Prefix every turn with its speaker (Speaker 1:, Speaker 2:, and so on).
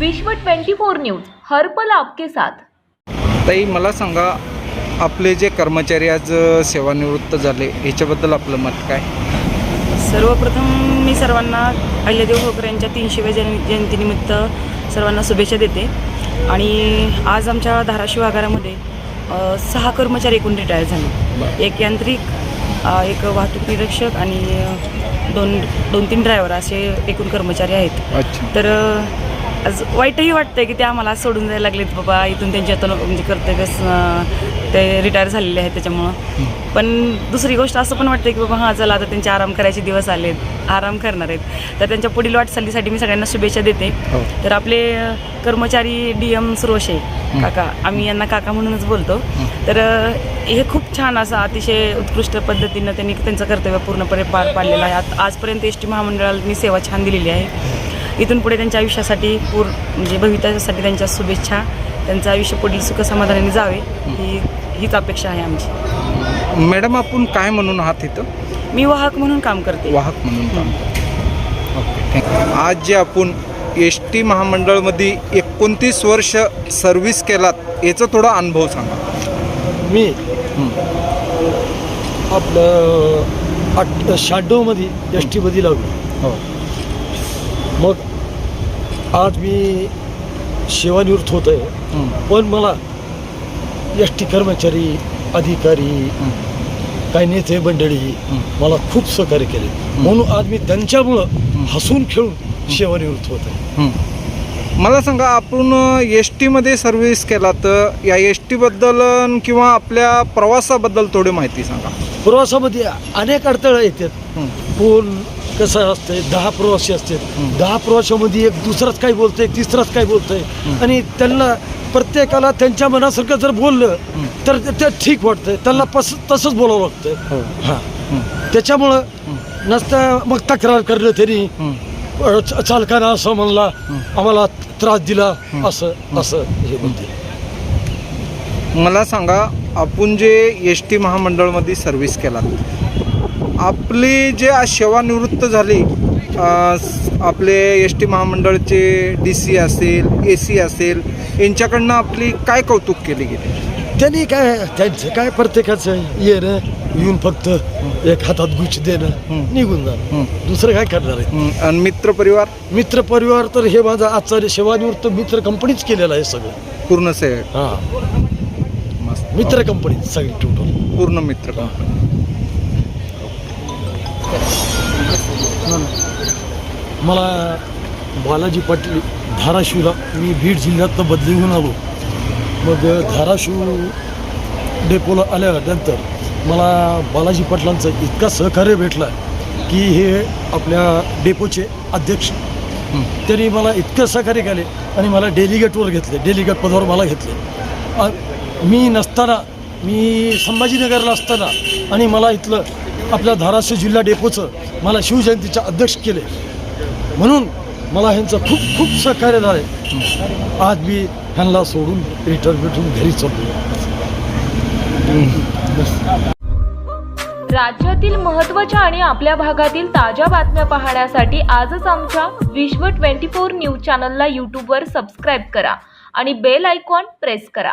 Speaker 1: विश्व 24 न्यूज हर्पल आपके साथ.
Speaker 2: ताई मला सांगा आपले जे कर्मचारी आज सेवानिवृत्त झाले ह्याच्याबद्दल आपलं मत काय?
Speaker 3: सर्वप्रथम मी सर्वांना अहिल्यादेव होळकर यांच्या तीनशेव्या जन जयंतीनिमित्त सर्वांना शुभेच्छा देते. आणि आज आमच्या धाराशिव आगारामध्ये सहा कर्मचारी एकूण रिटायर झाले. एक यांत्रिक एक वाहतूक निरीक्षक आणि दोन दोन तीन ड्रायव्हर असे एकूण कर्मचारी आहेत.
Speaker 2: अच्छा.
Speaker 3: तर आज वाईटही वाटतंय की ते आम्हाला सोडून जायला लागलेत बाबा इथून त्यांची आता म्हणजे कर्तव्य स- ते रिटायर झालेले आहेत त्याच्यामुळं. पण दुसरी गोष्ट असं पण वाटतं की बाबा हां चला आता त्यांचे आराम करायचे दिवस आलेत आराम करणार आहेत. तर त्यांच्या पुढील वाटचालीसाठी मी सगळ्यांना शुभेच्छा देते.
Speaker 2: हो.
Speaker 3: तर आपले कर्मचारी डी एम सुरोशे काका. आम्ही यांना काका म्हणूनच बोलतो. तर हे खूप छान असं अतिशय उत्कृष्ट पद्धतीनं त्यांनी त्यांचं कर्तव्य पूर्णपणे पार पाडलेलं आहे. आजपर्यंत एस टी महामंडळाला मी सेवा छान दिलेली आहे. इथून पुढे त्यांच्या आयुष्यासाठी पूर म्हणजे भवितव्यासाठी त्यांच्या शुभेच्छा त्यांचं आयुष्य पुढील सुखसमाधानाने जावे ही हीच अपेक्षा आहे आमची.
Speaker 2: मॅडम आपण काय म्हणून आहात इथं?
Speaker 3: मी वाहक म्हणून काम करते.
Speaker 2: वाहक म्हणून काम करतो. ओके थँक्यू आज जे आपण एस टी महामंडळमध्ये एकोणतीस वर्ष सर्व्हिस केलात याचा थोडा अनुभव सांगा.
Speaker 4: मी?
Speaker 2: हं.
Speaker 4: आपलं आठ शहाण्णवमध्ये एस टीमध्ये लागलो.
Speaker 2: हो.
Speaker 4: मग आज मी सेवानिवृत्त होत आहे. पण मला एस टी कर्मचारी अधिकारी. काही नेते मंडळी. मला खूप सहकार्य केले म्हणून आज मी त्यांच्यामुळं हसून खेळून सेवानिवृत्त होत आहे.
Speaker 2: मला सांगा आपण एस टीमध्ये सर्व्हिस केला तर या एस टीबद्दल किंवा आपल्या प्रवासाबद्दल थोडी माहिती सांगा
Speaker 4: प्रवासामध्ये अनेक अडथळे येतात. पूल कसं असते दहा प्रवासी असतात. दहा प्रवाशामध्ये एक दुसराच काय बोलतंय तिसराच काय बोलतंय? आणि त्यांना प्रत्येकाला त्यांच्या मनासारखं जर बोललं तर ते- ठीक वाटतंय. त्यांना पस तसंच बोलावं लागतं
Speaker 2: हो.
Speaker 4: हां. त्याच्यामुळं नसतं मग तक्रार करणं त्यांनी. चालकानं असं म्हणला आम्हाला त्रास दिला असं असं हे म्हणते
Speaker 2: मला सांगा आपण जे एस टी महामंडळमध्ये सर्व्हिस केला आपली जे आज सेवानिवृत्त झाली आपले एस टी महामंडळचे डी सी असेल ए सी असेल यांच्याकडनं आपली काय कौतुक केले गेले?
Speaker 4: त्यांनी काय त्यांचं काय प्रत्येकाचं येणं येऊन फक्त एक हातात गुच्छ देणं. निघून जाणं. दुसरं काय करणार आहे?
Speaker 2: आणि मित्रपरिवार
Speaker 4: मित्र परिवार तर हे माझा आजचा सेवानिवृत्त मित्र कंपनीच केलेलं आहे सगळं.
Speaker 2: पूर्ण सेवक
Speaker 4: हां. मित्र कंपनी सगळी टोटल
Speaker 2: पूर्ण मित्र कंपनी
Speaker 4: मला बालाजी पाटील धाराशिवला मी बीड जिल्ह्यातनं बदली होऊन आलो. मग धाराशिव डेपोला आल्यानंतर मला बालाजी पाटलांचं इतका सहकार्य भेटला की हे आपल्या डेपोचे अध्यक्ष. त्यांनी मला इतकं सहकार्य केले आणि मला डेलिगेटवर घेतले डेलिगेट पदावर मला घेतले. मी नसताना मी संभाजीनगरला असताना आणि मला इथलं आपल्या धाराशिव जिल्हा डेपोचं मला शिवजयंतीच्या अध्यक्ष केले. म्हणून मला ह्यांचं खूप खूप सहकार्य झालं आज मी ह्यांना सोडून रिटर्न भेटून घरी चाललो
Speaker 1: राज्यातील महत्त्वाच्या आणि आपल्या भागातील ताज्या बातम्या पाहण्यासाठी आजच आमच्या विश्व 24 न्यूज चॅनलला यूट्यूबवर सबस्क्राईब करा आणि बेल आयकॉन प्रेस करा.